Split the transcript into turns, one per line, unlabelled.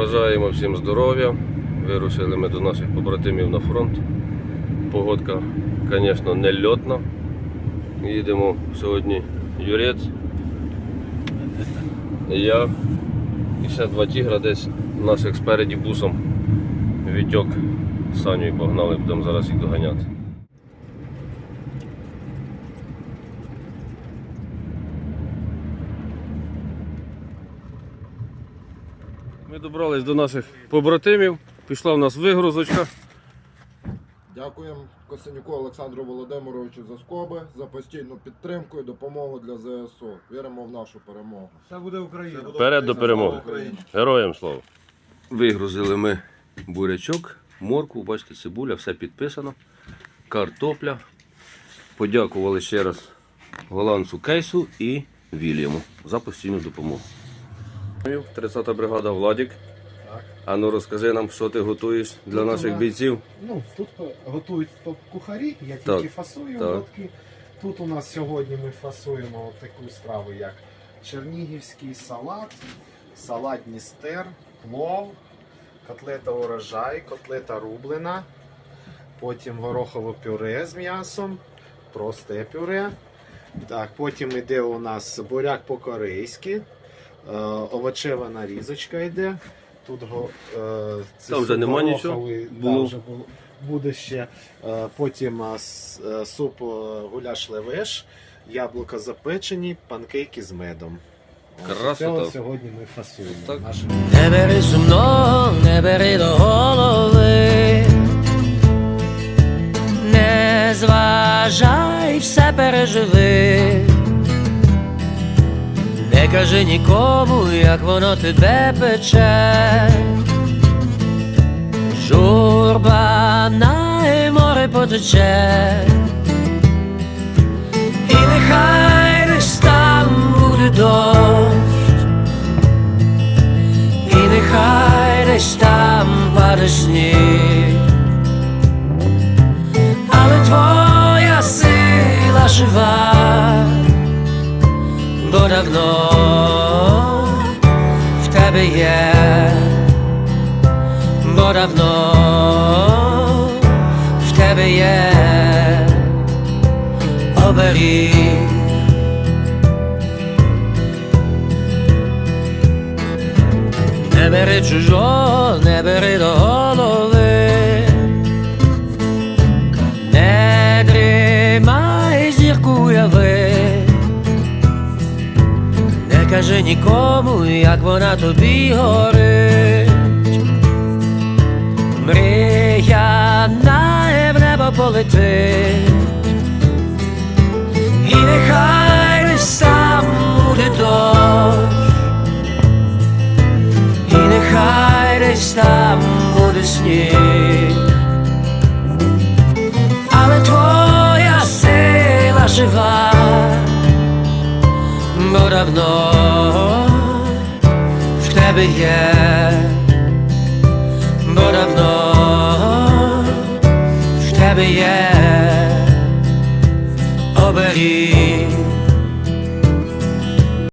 Бажаємо всім здоров'я. Вирушили ми до наших побратимів на фронт. Погодка, звісно, не льотна. Їдемо сьогодні Юрець. Я і ще два тігра десь наших спереді бусом. Вітьок Саню погнали, будемо зараз їх доганяти. Ми добрались до наших побратимів. Пішла в нас вигрузочка.
Дякуємо Косенюку Олександру Володимировичу за скоби, за постійну підтримку і допомогу для ЗСУ. Віримо в нашу перемогу.
Це буде Україна.
Вперед до перемоги. Героям слава. Вигрузили ми бурячок, морку, бачите, цибуля, все підписано. Картопля. Подякували ще раз голландцу Кейсу і Вільяму за постійну допомогу. 30-та бригада Владік.
Так.
А ну розкажи нам, що ти готуєш для
Тут
наших
у нас-
бійців.
Ну, тут готують топ кухарі, я
Так,
тільки фасую
так.
Тут у нас сьогодні ми фасуємо от таку страву, як чернігівський салат, салат Дністер, плов, котлета урожай, котлета рублена, потім горохове пюре з м'ясом, просте пюре. Так, потім йде у нас буряк по-корейськи, е, овочева нарізочка йде. Тут го, е, це
Там вже нема нічого?
да, вже буде ще. Е, Потім е, е, суп е, гуляш левеш, яблука запечені, панкейки з медом.
Красота.
Це сьогодні ми фасуємо.
Так.
Не бери сумно, не бери до голови, не зважай, все переживи. Кажи нікому, як воно тебе пече. Журба на море потече. І нехай десь там буде дощ. І нехай десь там паде сніг, бо давно в тебе є, бо давно в тебе є оберіг. Не бери чужого, не кажи нікому, як вона тобі горить. Мрія на небо полетить, і нехай десь там буде дощ. І нехай десь там буде сніг, але твоя сила жива, бо давно тебе є, бо давно в тебе є оберіг.